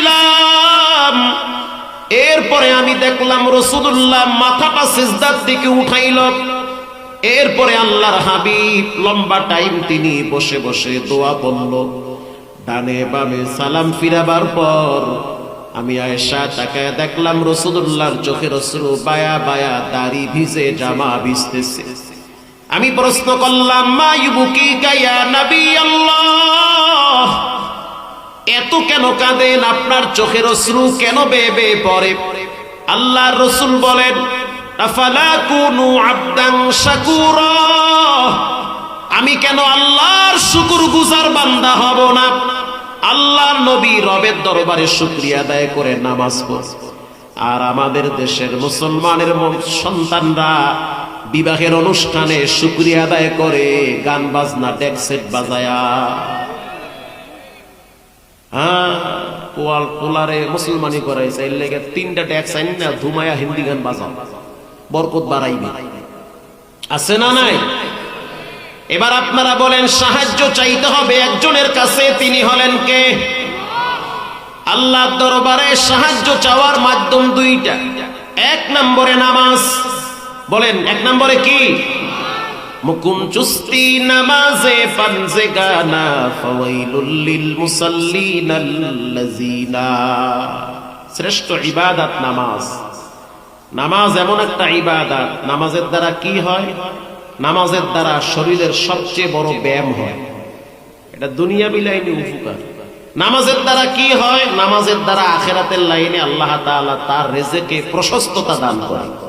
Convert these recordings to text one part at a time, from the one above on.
দাঁড়াইছিলাম এরপরে আমি দেখলাম রসুল্লাহ মাথাটা সিজদার দিকে উঠাইল। এরপরে আল্লাহর হাবিব লম্বা টাইম তিনি বসে বসে দোয়া বলল ডানে বামে সালাম ফিরাবার পর আমি আয়েশা তাকায় দেখলাম রসুল্লাহর চোখের অশ্রু বায়া বায়া দাড়ি ভিজে জামা ভিজতেছে। আমি প্রশ্ন করলাম, মা ইবুকি গায়া নবী আল্লাহ? এত কেন কাঁদেন? আপনার চোখের অশ্রু কেন বেয়ে বেয়ে পড়ে? আল্লাহ রসুল বলেন আমি কেন আল্লাহর শুকুর গুজার বান্দা হব না? আল্লাহর নবী রবের দরবারে শুক্রিয়া আদায় করে নামাজ আর আমাদের দেশের মুসলমানের সন্তানরা বিবাহের অনুষ্ঠানে শুক্রিয়া আদায় করে গান বাজনা, ডেকসেট বাজায়া। হ্যাঁ পোয়াল পোলারে মুসলমানি করাইছে, এর লেগে তিনটা ট্যাক্স আইন না ধুমায়া হিন্দি গান বাজাও। বরকত বাড়াইবে। আছে না নাই? এবার আপনারা বলেন, সাহায্য চাইতে হবে একজনের কাছে, তিনি হলেন কে? আল্লাহ দরবারে সাহায্য চাওয়ার মাধ্যম দুইটা। এক নম্বরে নামাজ। বলেন, এক নম্বরে কি? মুকুম চুস্তি নামাজে পানজে গানা ফাওয়াইলুল লিল মুসাল্লিনাল্লাযিনা। শ্রেষ্ঠ ইবাদত নামাজ। নামাজ এমন একটা ইবাদত, নামাজের দ্বারা কি হয়? নামাজের দ্বারা শরীরের সবচেয়ে বড় ব্যায়াম হয়। এটা দুনিয়া বিলাইনি উপকার। নামাজের দ্বারা কি হয়? নামাজের দ্বারা আখেরাতের লাইনে আল্লাহ তাআলা তার রেজেকে প্রশস্ততা দান করে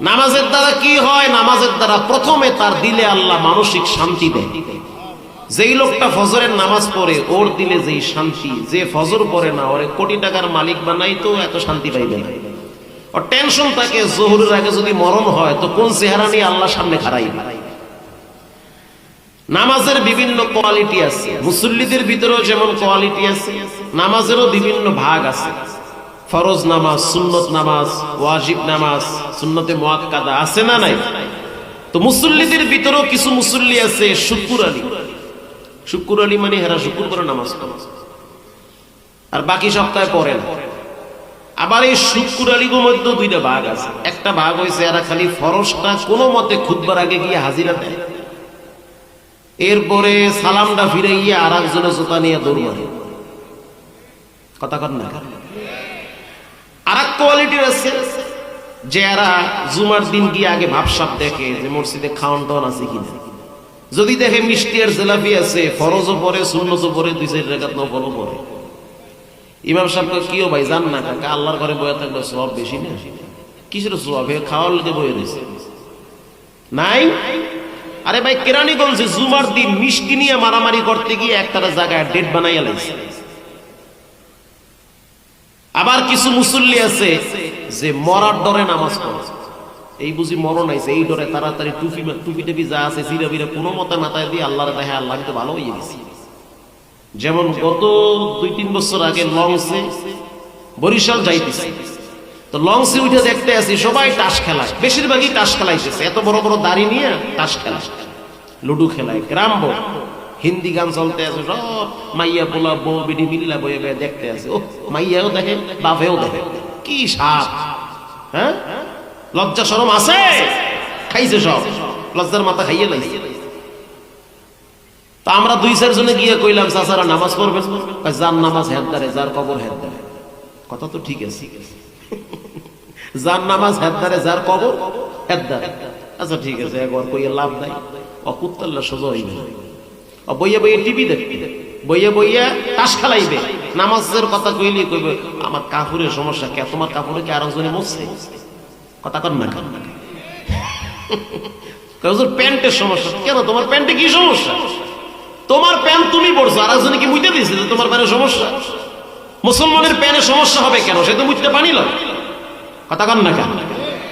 নামাজের দ্বারা কি হয়? নামাজের দ্বারা প্রথমে তার দিলে আল্লাহ মানসিক শান্তি দেয়। যেই লোকটা ফজরের নামাজ পড়ে, ওর দিলে যেই শান্তি। যে ফজর পড়ে না, ওরে কোটি টাকার মালিক বানাই তো এত শান্তি পাইবে না। ওর টেনশন থাকে, জহুরের আগে যদি মরণ হয়, তো কোন চেহারা নিয়ে আল্লাহ সামনে খারাই নামাজের বিভিন্ন কোয়ালিটি আছে। মুসল্লিদের ভিতরেও যেমন কোয়ালিটি আছে, নামাজেরও বিভিন্ন ভাগ আছে। ফরজ নামাজ, সুন্নত নামাজ, ওয়াজিব নামাজ, সুন্নতে মোয়াক্কাদা আছে না নাই? তো মুসল্লিদের ভিতরেও কিছু মুসল্লি আছে, শুকুর আলী। শুকুর আলী মানে হেরা শুকুর করে নামাজ আর বাকি সপ্তাহে পড়ে না। আবার এই শুকুর আলীগুর মধ্যে দুইটা ভাগ আছে। একটা ভাগ হয়েছে এরা খালি ফরজটা কোনো মতে খুদবার আগে গিয়ে হাজিরা দেয়। এরপরে সালামটা ফিরে গিয়ে আর একজনের জোতা নিয়ে দৌড় মারে। কথা কর না কোয়ালিটির আছে। যে এরা জুমার দিন গিয়ে আগে ভাবসাপ দেখে যে মসজিদে খাওয়ান টাওয়ান আছে কিনা। যদি দেখে মিষ্টি আর জেলাপি আছে, ফরজও পরে শূন্যতও পরে দুই চার রেখাত নফলও পরে ইমাম সাহেব কিও ভাই, জান না কাকা, আল্লাহর ঘরে বয়ে থাকলে সব বেশি না? কিসের সব খাওয়ার লোকে বয়ে রয়েছে। নাই? আরে ভাই কেরানি বলছে জুমার দিন মিষ্টি নিয়ে মারামারি করতে গিয়ে একটা জায়গায় ডেট বানাইয়া লাগছে আবার কিছু মুসল্লি আছে যে মরার ডরে নামাজ পড়ে। এই বুঝি মরণ আইছে, এই ডরে তাড়াতাড়ি টুপি টুপি টুপি যা আছে, জিরা বিরা কোনো মতে মাথায় দিয়ে আল্লাহর দেখে আল্লাহ তো ভালো হয়ে গেছে। যেমন গত দুই তিন বছর আগে লংসে বরিশাল যাইতেছে। তো লংসে উঠে দেখতে আসি সবাই টাস খেলায়, বেশিরভাগই তাস খেলাইতেছে। এত বড় বড় দাড়ি নিয়ে টাস খেলা লুডু খেলায় গ্রাম। হিন্দি গান চলতে আছে সব মাইয়া পোলা বউ বিডি মিল্লা বয়ে বয়ে দেখতে আছে। ও মাইয়াও দেখে বাপেও দেখে। কি সাপ হ্যাঁ? লজ্জা সরম আছে? খাইছে সব। লজ্জার মাথা খাইয়ে লাইছে। তা আমরা দুই চার জনে গিয়ে কইলাম চাচারা নামাজ পড়বেন? কয়, যার নামাজ হেদ দারে যার কবর হেদ দারে কথা তো ঠিক আছে। যার নামাজ হেদ দারে যার কবর হেদ দারে আচ্ছা ঠিক আছে একবার কইয়ে লাভ নাই। অকুত্তাল্লা সোজা হইবে না। বইয়া বইয়া টিভি দেখবে বইয়া বইয়া তাস খেলাইবে। নামাজের কথা কইলি কইবে, আমার কাপড়ের সমস্যা কে? তোমার কাপড়ে কি আরেকজনে মরছে? কথা কর না হুজুর, প্যান্টের সমস্যা। কেন? তোমার প্যান্টে কি সমস্যা? তোমার প্যান্ট তুমি পড়ছো আর একজনে কি মুইতে দিয়েছে তোমার প্যানের সমস্যা? মুসলমানের প্যানের সমস্যা হবে কেন? সে তো মুইতে পানি লয়। কথা কন না কেন?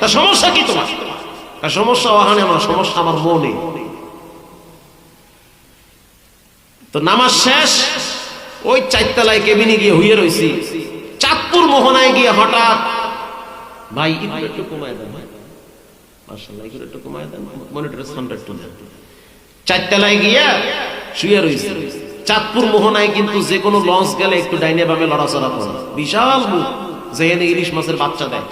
তা সমস্যা কি তোমার? সমস্যা ওখানে আমার, সমস্যা আমার মনে। তো নামাজ শেষ, ওই চারতলায় কেবিনে গিয়ে হইয়ে রয়েছি চাঁদপুর মোহনায় গিয়ে হঠাৎ, ভাই, একটু কমায় দেন মার্শাল্লাহ একটু কমায় দেন, মনিটরের সাউন্ডটা একটু দেন। চারতলায় গিয়া শুয়ে রয়েছে চাঁদপুর মোহনায় কিন্তু যে কোনো লঞ্চ গেলে একটু ডাইনে বামে লড়াচড়া করে। বিশাল মুখ, যেখানে ইলিশ মাছের বাচ্চা দেয়।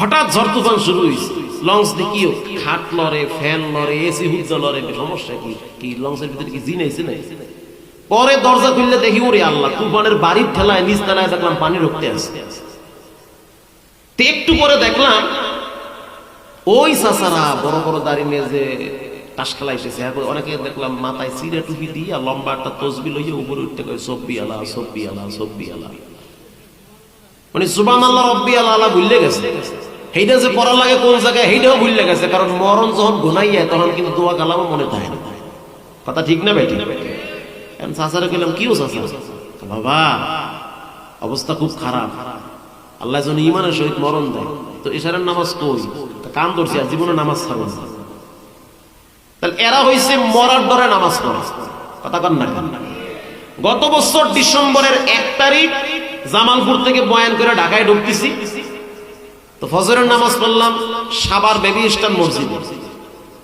হঠাৎ ঝড় তুফান শুরু হয়েছে লঞ্চ দেখিও খাট লড়ে, ফ্যান লড়ে এসি হুজ্জা লড়ে। সমস্যা কি? কি লঞ্চের ভিতরে কি জিন আইছে না পরে দরজা খুললে দেখি, ওরে আল্লাহ, তুফানের বাড়ির ঠেলায়, নিচ তলায় দেখলাম পানি রক্তে আছে। তো একটু পরে দেখলাম, ওই চাচারা বড় বড় দাড়ি নিয়ে যে তাস খেলা এসেছে। অনেকে দেখলাম মাথায় সিরে টুপি দিয়ে লম্বা একটা তসবি লইয়ে উপরে উঠতে কয়, সব্বি আলা সব্বি আলা সব্বি আলা মানে সুবান আল্লাহ রব্বি আল্লাহ আল্লাহ ভুললে গেছে। সেইটা যে পড়া লাগে কোন জায়গায় সেইটাও ভুললে গেছে কারণ মরণ যখন ঘুনাইয়া তখন কিন্তু দোয়া কালামও মনে থাকে না। কথা ঠিক না বেটি? এখন চাচারে গেলাম কিও চাচা? বাবা, অবস্থা খুব খারাপ। আল্লাহ যেন ইমানের সহিত মরণ দেয়। তো এশারের নামাজ কই? কাম ধরছি আর জীবনে নামাজ ছাড়ব তাহলে এরা হইছে মরার ডরে নামাজ পড়ে। কথা কন না কেন? গত বছর ডিসেম্বরের এক তারিখ জামালপুর থেকে বয়ান করে ঢাকায় ঢুকতেছি। তো ফজরের নামাজ পড়লাম, সাবার বেবি স্টান মসজিদ।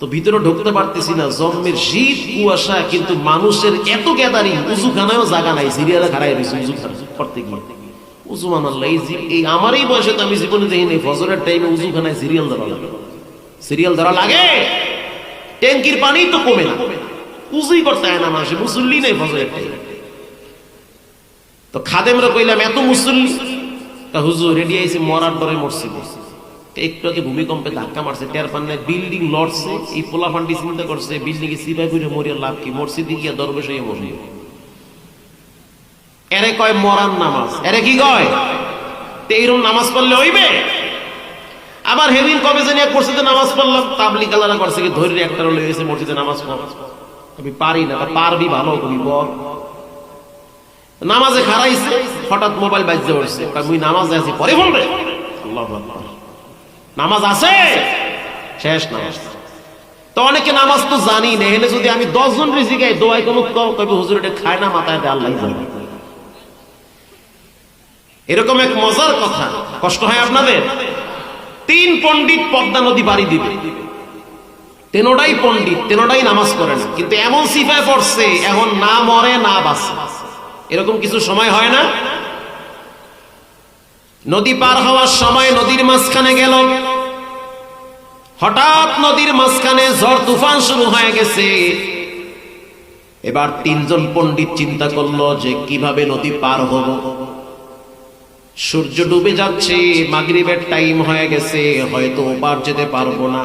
তো ভিতরে ঢুকতে পারতেছি না জন্মের শীত, কুয়াশা, কিন্তু মানুষের এত গ্যাদারিং উজুখানায়ও জায়গা নাই, সিরিয়ালে খারাই রয়েছে উজু করতে গিয়ে। উজু মানাল্লাহ এই জি- এই বয়সে তো আমি জীবনে দেখিনি, ফজরের টাইমে উজুখানায় সিরিয়াল ধরা লাগে। সিরিয়াল ধরা লাগে? ট্যাঙ্কির পানি তো কমে না। উজুই করতে হয় না মুসল্লি নেই ফজরের টাইমে তো খাদেমরা কইলাম, এত মুসল্লি তা হুজুর রেডি আইছে, মরার ডরে মরছি। একটু আগে ভূমিকম্পে ধাক্কা মারছে, টের পান্নে বিল্ডিং লড়ছে, এই পোলা ফান্ডি করছে বিল্ডিং সিপাই করে মরিয়া লাভ কি? দরবেশ হয়ে এরে কয় মরার নামাজ? এরে কি কয়? তো নামাজ পড়লে হইবে? আবার হেদিন কবে জানি এক মসজিদে নামাজ পড়লাম তাবলি কালারা করছে কি একটা লই হয়েছে মসজিদে নামাজ পড়। আমি পারি না পারবি ভালো কবি বল। নামাজে খারাইছে হঠাৎ মোবাইল বাজতে পড়ছে মুই নামাজে আছি, পরে আল্লাহু নামাজ আছে, শেষ নামাজ। তো অনেকে নামাজ তো জানি না, এনে যদি আমি দশ জন রিজিকাই দোয়াই কোনো হুজুর, এটা খায় না, মাথায় আল্লাহ জানে। এরকম এক মজার কথা, কষ্ট হয় আপনাদের? তিন পণ্ডিত পদ্মা নদী বাড়ি দিবে। তেনোটাই পণ্ডিত, তেনোটাই নামাজ করে না। কিন্তু এমন সিফায় পড়ছে, এখন না মরে, না বাঁচে। এরকম কিছু সময় হয় না? নদী পার হওয়ার সময় নদীর মাঝখানে গেল। হঠাৎ নদীর মাঝখানে ঝড় তুফান শুরু হয়ে গেছে। এবার তিনজন পণ্ডিত চিন্তা করল যে কীভাবে নদী পার হব। সূর্য ডুবে যাচ্ছে, মাগরিবের টাইম হয়ে গেছে, হয়তো ওপার যেতে পারব না।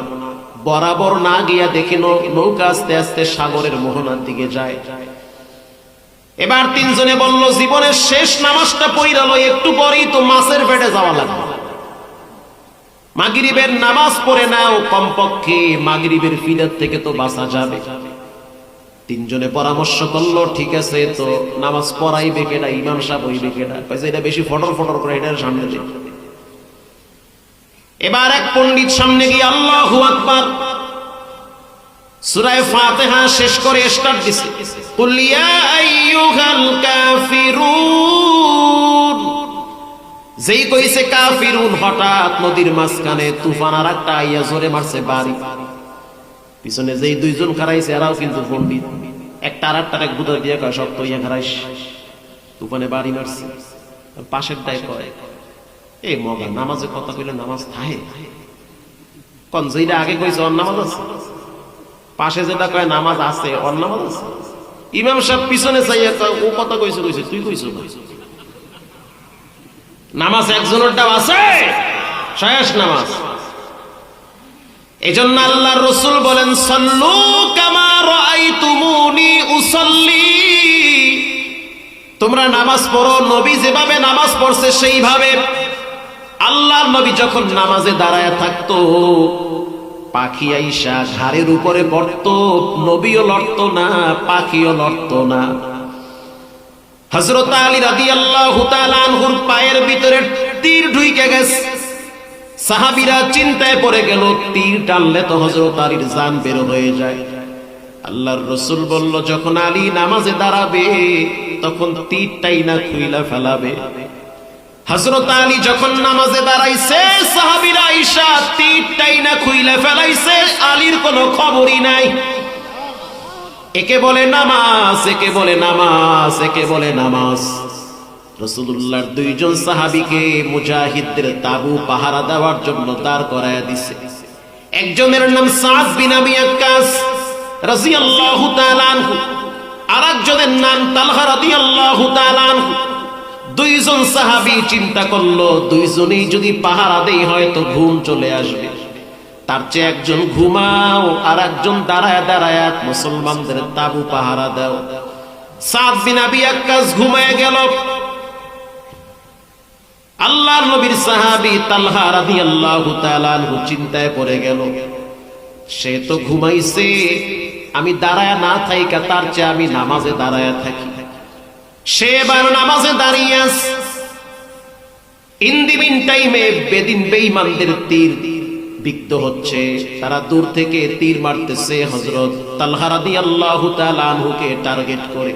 বরাবর না গিয়া দেখি নৌকা আস্তে আস্তে সাগরের মোহনার দিকে যায়। এবার তিনজনে বলল, জীবনের শেষ নামাজটা পইরালো একটু পরেই তো মাছের পেটে যাওয়া লাগবে। মাগরিবের নামাজ পড়ে নাও, কমপক্ষে মাগরিবের ফিরার থেকে তো বাঁচা যাবে। তিনজনে পরামর্শ করল, ঠিক আছে, তো নামাজ পড়াইবে কেডা? ইমাম সাহেব হইবে কেডা? কইছে, এটা বেশি ফটর ফটর করে, এটার সামনে এবার এক পণ্ডিত সামনে গিয়ে, আল্লাহু আকবার। সূরা ফাতিহা শেষ করে স্টার্ট দিছে। কুল ইয়া আইয়ুহাল যেই কইছে কাফিরুন, হঠাৎ নদীর মাঝখানে তুফান আর একটা আইয়া জোরে মারছে বাড়ি। পিছনে যেই দুইজন খারাইছে এরাও কিন্তু পণ্ডিত। একটা আর একটা এক বুধা দিয়ে কয়, সব তো ইয়া খারাইস তুফানে বাড়ি মারছে। পাশের ডাই কয় এই মগা, নামাজের কথা কইলে নামাজ থাহে? কোন যেটা আগে কইছে অন নামাজ আছে? পাশে যেটা কয় নামাজ আছে অন নামাজ আছে? ইমাম সাহেব পিছনে চাইয়া কয়, ও কথা কইছে কইছে, তুই কইছো নামাজ একজনেরটাও আছে? শেষ নামাজ। এজন্য আল্লাহর রসুল বলেন, সল্লু কামা রাআইতুমুনি উসাল্লি। তোমরা নামাজ পড়ো, নবী যেভাবে নামাজ পড়ছে সেইভাবে। আল্লাহর নবী যখন নামাজে দাঁড়ায় থাকতো পাখি আইসা ঘাড়ের উপরে পড়তো, নবীও লড়ত না, পাখিও লড়তো না। হজরত আলী রাদি আল্লাহ আনহুর পায়ের ভিতরে তীর ঢুইকে গেছে। সাহাবিরা চিন্তায় পড়ে গেল, তীর টানলে তো হজরত আলীর জান বের হয়ে যায়। আল্লাহর রসুল বলল, যখন আলী নামাজে দাঁড়াবে, তখন তীরটাই না খুইলা ফেলাবে। হজরত আলী যখন নামাজে দাঁড়াইছে, সাহাবিরা ঈশা তীরটাই না খুইলা ফেলাইছে, আলীর কোনো খবরই নাই। একে বলে নামাজ, একে বলে নামাজ, একে বলে নামাজ। রসুল্লাহর দুইজন সাহাবিকে মুজাহিদদের তাবু পাহারা দেওয়ার জন্য দাঁড় করায় দিছে। একজনের নাম সাদ বিন আবি আক্কাস রাদিয়াল্লাহু তাআলা আনহু, আরেকজনের নাম তালহা রাদিয়াল্লাহু তাআলা আনহু। দুইজন সাহাবি চিন্তা করল, দুইজনেই যদি পাহারা দেই হয়তো ঘুম চলে আসবে। তার চেয়ে একজন ঘুমাও আর একজন দাঁড়ায় দাঁড়ায় মুসলমানদের তাবু পাহারা দাও। সাদ বিন আবি আক্কাস ঘুমায় গেল। আল্লাহ নবীর সাহাবি তালহা তাআলা আনহু চিন্তায় পড়ে গেল। সে তো ঘুমাইছে, আমি দাঁড়ায় না থাইকা, তার চেয়ে আমি নামাজে দাঁড়ায় থাকি। সে এবার নামাজে দাঁড়িয়ে আছে ইন্দিবিন টাইমে বেদিন বেঈমানদের তীর বিদ্ধ হচ্ছে। তারা দূর থেকে তীর মারতেছে হযরত তালহা রাদিয়াল্লাহু তাআলা টার্গেট করে।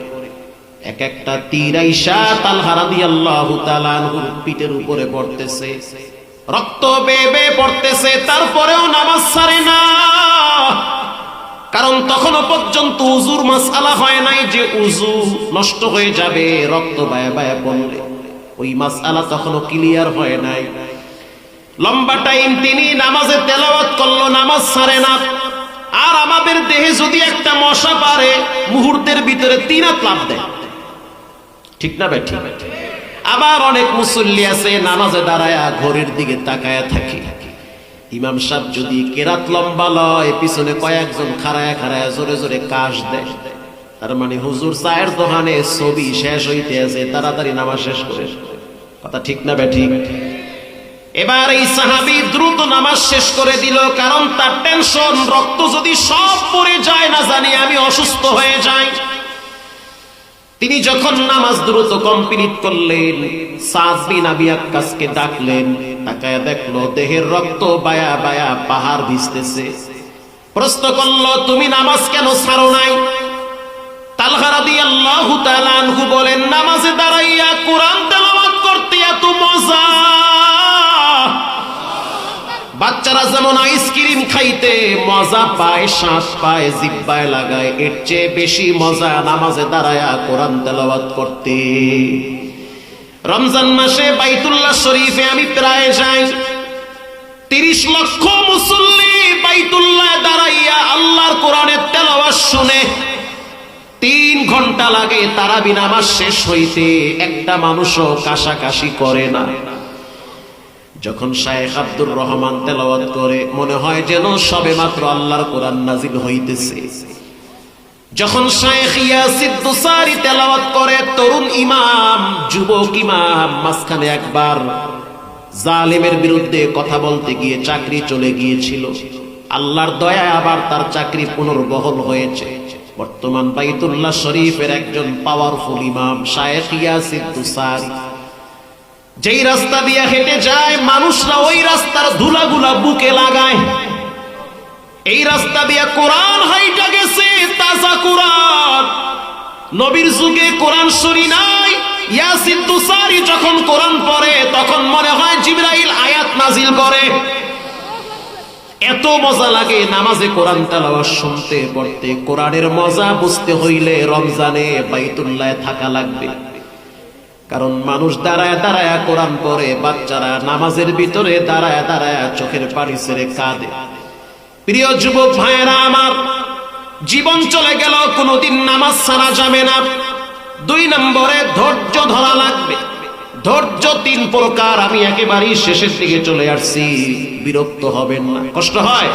এক একটা তীর আইসা তালহা রাদিয়াল্লাহু তাআলা পিঠের উপরে পড়তেছে। রক্ত বেয়ে বেয়ে পড়তেছে, তারপরেও নামাজ ছাড়ে না। কারণ তখনও পর্যন্ত উজুর মাসালা হয় নাই যে উজু নষ্ট হয়ে যাবে, রক্ত বায়া বায়া পড়লে। ওই মাসালা তখনও ক্লিয়ার হয় নাই। লম্বা টাইম তিনি নামাজে তেলাওয়াত করল, নামাজ ছাড়ে না। আর আমাদের দেহে যদি একটা মশা পারে, মুহূর্তের ভিতরে তিন হাত লাভ দেয়। ঠিক না বেঠি আবার অনেক মুসল্লি আছে, নামাজে দাঁড়ায় ঘড়ির দিকে তাকায় থাকে। ইমাম সাহেব যদি কেরাত লম্বা লয়, পিছনে কয়েকজন খাড়ায় খাড়ায় জোরে জোরে কাশ দেয়। তার মানে হুজুর চায়ের দোকানে ছবি শেষ হইতে আছে তাড়াতাড়ি নামাজ শেষ করে। কথা ঠিক না বেঠি এবার এই সাহাবি দ্রুত নামাজ শেষ করে দিল, কারণ তার টেনশন রক্ত যদি সব পড়ে যায় না জানি আমি অসুস্থ হয়ে যাই। তিনি যখন নামাজ দ্রুত কমপ্লিট করলেন, সাদ বিন আবি আক্কাসকে ডাকলেন, তাকায় দেখল দেহের রক্ত বায়া বায়া পাহাড় ভিজতেছে। প্রশ্ন করল, তুমি নামাজ কেন ছাড়ো নাই? বলেন, নামাজে দাঁড়াইয়া কোরআন তেলাওয়াত করতে এত মজা। বাচ্চারা যেমন আইসক্রিম খাইতে মজা পায় শ্বাস পায়, জিব্বায় লাগায়, এর চেয়ে বেশি মজা নামাজে দাঁড়ায়া কোরআন তেলাওয়াত করতে। রমজান মাসে বাইতুল্লাহ শরীফে আমি প্রায় যাই, তিরিশ লক্ষ মুসল্লি বাইতুল্লাহ দাঁড়াইয়া আল্লাহর কোরআনের তেলাওয়াত শুনে, তিন ঘণ্টা লাগে তারাবি নামাজ শেষ হইতে, একটা মানুষও কাশাকাশি করে না। যখন শায়েখ আব্দুর রহমান তেলাওয়াত করে, মনে হয় যেন সবে মাত্র আল্লাহর কোরআন নাজিল হইতেছে। যখন শায়েখ ইয়াসিদ দুসারি তেলাওয়াত করে, তরুণ ইমাম, যুবক ইমাম, মাঝখানে একবার জালেমের বিরুদ্ধে কথা বলতে গিয়ে চাকরি চলে গিয়েছিল। আল্লাহর দয়া আবার তার চাকরি পুনর্বহল হয়েছে। বর্তমান বাইতুল্লাহ শরীফের একজন পাওয়ারফুল ইমাম, শায়েখ ইয়াসিদ দুসারি। যেই রাস্তা দিয়ে হেঁটে যায়, মানুষরা ওই রাস্তার ধুলাগুলা বুকে লাগায়। এই রাস্তা দিয়ে কোরআন হাইটা গেছে, তাজা কোরআন। নবীর যুগে কোরআন শুনি নাই, ইয়াসিন তুসারি যখন কোরআন পড়ে, তখন মনে হয় জিবরাইল আয়াত নাজিল করে। এত মজা লাগে নামাজে কোরআন তেলাওয়াত শুনতে, পড়তে। কোরআনের মজা বুঝতে হইলে রমজানে বাইতুল্লাহ থাকা লাগবে। কারণ মানুষ দাঁড়ায় দাঁড়ায় কোরআন পড়ে, বাচ্চারা নামাজের ভিতরে দাঁড়ায় দাঁড়ায় চোখের পানি ছেড়ে কাঁদে। প্রিয় যুবক ভাইয়েরা আমার, জীবন চলে গেল, কোনোদিন নামাজ ছাড়া যাবে না। দুই নম্বরে ধৈর্য ধরা লাগবে। ধৈর্য তিন প্রকার, আমি একেবারেই শেষের দিকে চলে আসছি। বিরক্ত হবেন না। কষ্ট হয়?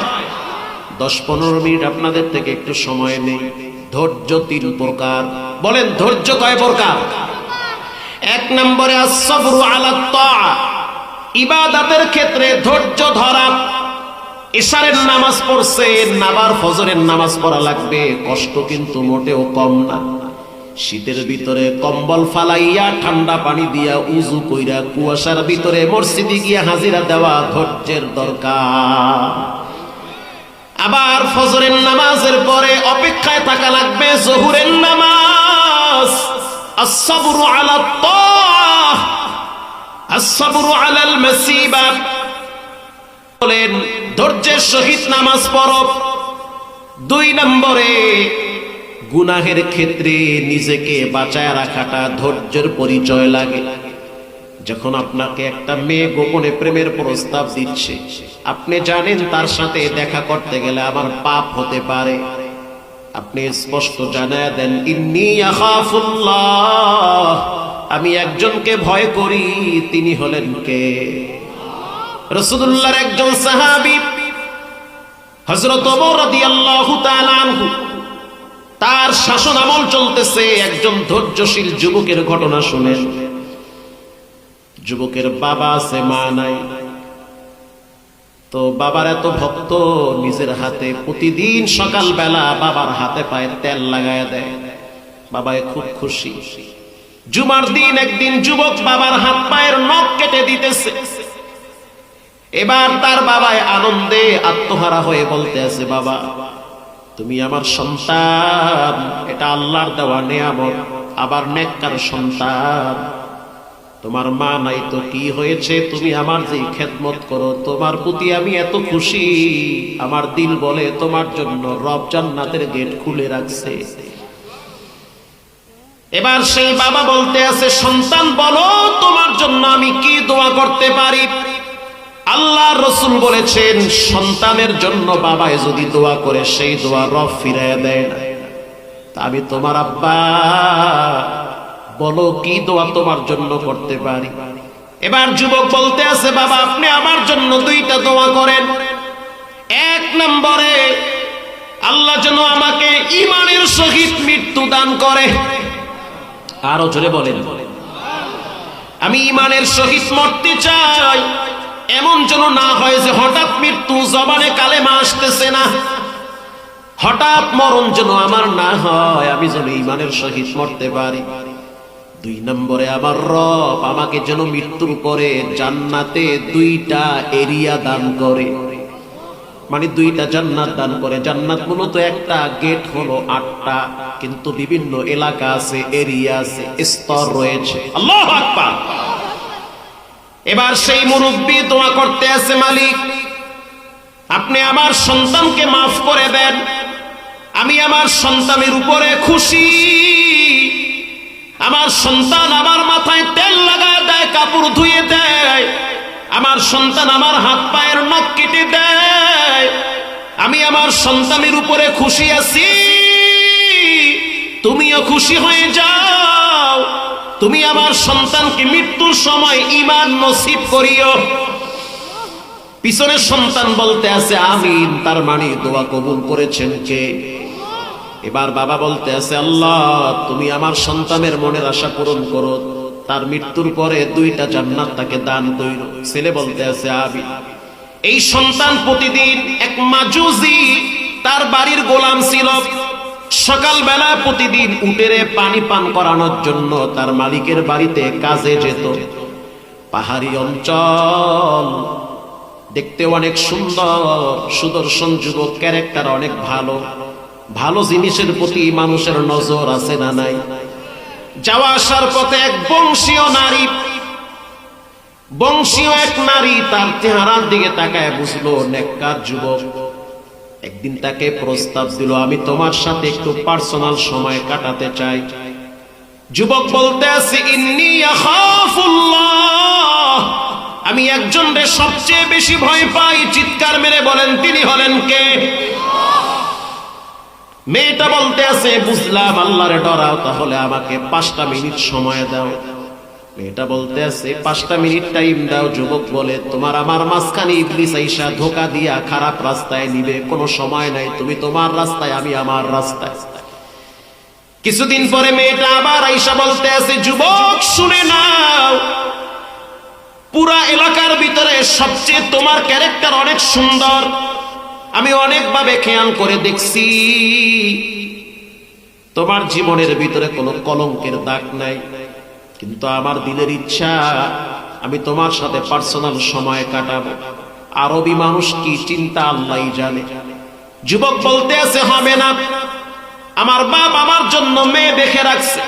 দশ পনেরো মিনিট আপনাদের থেকে একটু সময় নেই। ধৈর্য তিন প্রকার। বলেন, ধৈর্য কয় প্রকার? এক নম্বরে আসবরু আলা ইবাদাতের ক্ষেত্রে ধৈর্য ধরা। ইশারের নামাজ পড়ছে নাবার ফজরের নামাজ পড়া লাগবে। কষ্ট কিন্তু মোটেও কম না। শীতের ভিতরে কম্বল ফালাইয়া, ঠান্ডা পানি দিয়া উজু কইরা কুয়াশার ভিতরে মসজিদে গিয়া হাজিরা দেওয়া ধৈর্যের দরকার। আবার ফজরের নামাজের পরে অপেক্ষায় থাকা লাগবে, জহুরের নামাজ। الصبر على الطاعة الصبر على المسيبة বলেন ধৈর্যের সহিত নামাজ পড়ব দুই নম্বরে গুনাহের ক্ষেত্রে নিজেকে বাঁচায় রাখাটা ধৈর্যের পরিচয় লাগে যখন আপনাকে একটা মেয়ে গোপনে প্রেমের প্রস্তাব দিচ্ছে আপনি জানেন তার সাথে দেখা করতে গেলে আমার পাপ হতে পারে আপনি স্পষ্ট জানায় দেন, ইন্নি আমি একজনকে ভয় করি, তিনি হলেন কে? রসুদুল্লাহর একজন সাহাবী তার শাসন আমল চলতেছে, একজন ধৈর্যশীল যুবকের ঘটনা শুনেন। যুবকের বাবা আছে, মা নাই। তো বাবার এত ভক্ত, নিজের হাতে প্রতিদিন সকালবেলা বাবার হাতে পায়ে তেল লাগায় দেয়। বাবায় খুব খুশি। জুমার দিন একদিন যুবক বাবার হাত পায়ের নখ কেটে দিতেছে। এবার তার বাবায় আনন্দে আত্মহারা হয়ে বলতে আছে বাবা, তুমি আমার সন্তান, এটা আল্লাহর দেওয়া নিয়ামত, আবার নেককার সন্তান। তোমার মা নাই তো কি হয়েছে? তুমি আমার যে খেদমত করো, তোমার প্রতি আমি এত খুশি। আমার দিল বলে, তোমার জন্য রব জান্নাতের গেট খুলে রাখছে। এবার সেই বাবা বলতে আছে, সন্তান বলো, তোমার জন্য আমি কি দোয়া করতে পারি? আল্লাহ রসুল বলেছেন, সন্তানের জন্য বাবায় যদি দোয়া করে, সেই দোয়া রব ফিরাইয়া দেয় না। আমি তোমার আব্বা বলো, কি দোয়া তোমার জন্য করতে পারি? এবার যুবক বলতে আছে, বাবা, আপনি আমার জন্য দুইটা দোয়া করেন। এক নম্বরে, আল্লাহ যেন আমাকে ইমানের সহিত মৃত্যু দান করে। আরও জোরে বলেন। আমি ইমানের সহিত মরতে চাই। এমন যেন না হয় যে হঠাৎ মৃত্যু জবানে কালেমা আসতেছে না। হঠাৎ মরণ যেন আমার না হয়, আমি যেন ইমানের সহিত মরতে পারি। দুই নম্বরে আমার রব আমাকে যেন মৃত্যুর পরে জান্নাতে দুইটা এরিয়া দান করে। মানে দুইটা জান্নাত দান করে। জান্নাত মূলত একটা, গেট হলো আটটা, কিন্তু বিভিন্ন এলাকা আছে, এরিয়া আছে, স্তর রয়েছে। আল্লাহ এবার সেই মুরব্বী দোয়া করতে আছে মালিক, আপনি আমার সন্তানকে মাফ করে দেন। আমি আমার সন্তানের উপরে খুশি। আমার সন্তান আমার মাথায় তেল লাগায় দেয়, কাপড় ধুয়ে দেয়। আমার সন্তান আমার হাত পায়ের নখ কেটে দেয়। আমি আমার সন্তানের উপরে খুশি আছি। তুমিও খুশি হয়ে যাও। তুমি আমার সন্তানকে মৃত্যুর সময় ইমান নসিব করিও। পিছনের সন্তান বলতে আছে, আমিন। তার মানে দোয়া কবুল করেছেন কে? এবার বাবা বলতে আছে আল্লাহ, তুমি আমার সন্তানের মনের আশা পূরণ করো। তার মৃত্যুর পরে দুইটা জান্নাত তাকে দান কইর। ছেলে বলতে আছে আবি, এই সন্তান প্রতিদিন এক মাজুজি তার বাড়ির গোলাম ছিল। সকালবেলা প্রতিদিন উটেরে পানি পান করানোর জন্য তার মালিকের বাড়িতে কাজে যেত। পাহাড়ি অঞ্চল, দেখতে অনেক সুন্দর। সুদর্শন যুবক ক্যারেক্টার অনেক ভালো। ভালো জিনিসের প্রতি মানুষের নজর আছে না নাই? যাওয়া আসার পথে এক বংশীয় নারী, বংশীয় এক নারী তার চেহারার দিকে তাকায় বুঝলো, নেককার যুবক। একদিন তাকে প্রস্তাব দিল, আমি তোমার সাথে একটু পার্সোনাল সময় কাটাতে চাই। যুবক বলতে আছে, ইন্নি আমি একজন সবচেয়ে বেশি ভয় পাই, চিৎকার মেরে বলেন, তিনি হলেন কে? মেয়েটা বলতে আছে, বুঝলাম আল্লাহরে ডরাও, তাহলে আমাকে পাঁচটা মিনিট সময় দাও। মেয়েটা বলতে আছে, পাঁচটা মিনিট টাইম দাও, যুবক বলে, তোমার আমার মাঝখানে ইবলিস আইসা ধোকা দিয়া খারাপ রাস্তায় নিবে, কোনো সময় নাই, তুমি তোমার রাস্তায়, আমি আমার রাস্তায়। কিছুদিন পরে মেয়েটা আবার আইসা বলতে আছে, যুবক, শুনে নাও, পুরা এলাকার ভিতরে সবচেয়ে তোমার ক্যারেক্টার অনেক সুন্দর। আমি অনেকভাবে খেয়াল করে দেখছি, তোমার জীবনের ভিতরে কোনো কলঙ্কের দাগ নাই, কিন্তু আমার দিলের ইচ্ছা, আমি তোমার সাথে পার্সোনাল সময় কাটাবো। আরবি মানুষ কি চিন্তা আল্লাহ জানে। যুবক বলতে আছে, হবে না। আমার বাপ আমার জন্য মেয়ে দেখে রাখছে।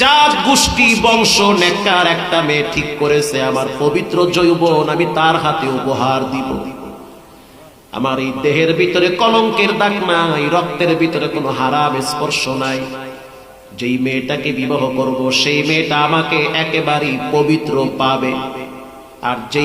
যার গোষ্ঠী, বংশ নেকার একটা মেয়ে ঠিক করেছে, আমার পবিত্র যৌবন আমি তার হাতে উপহার দিব। আমার এই দেহের ভিতরে কলঙ্কের দাগ নাই, রক্তের ভিতরে কোনো হারাম স্পর্শ নাই। যেই মেয়েটাকে বিবাহ করব, সেই মেয়েটা আমাকে একেবারেই পবিত্র পাবে। আর যেই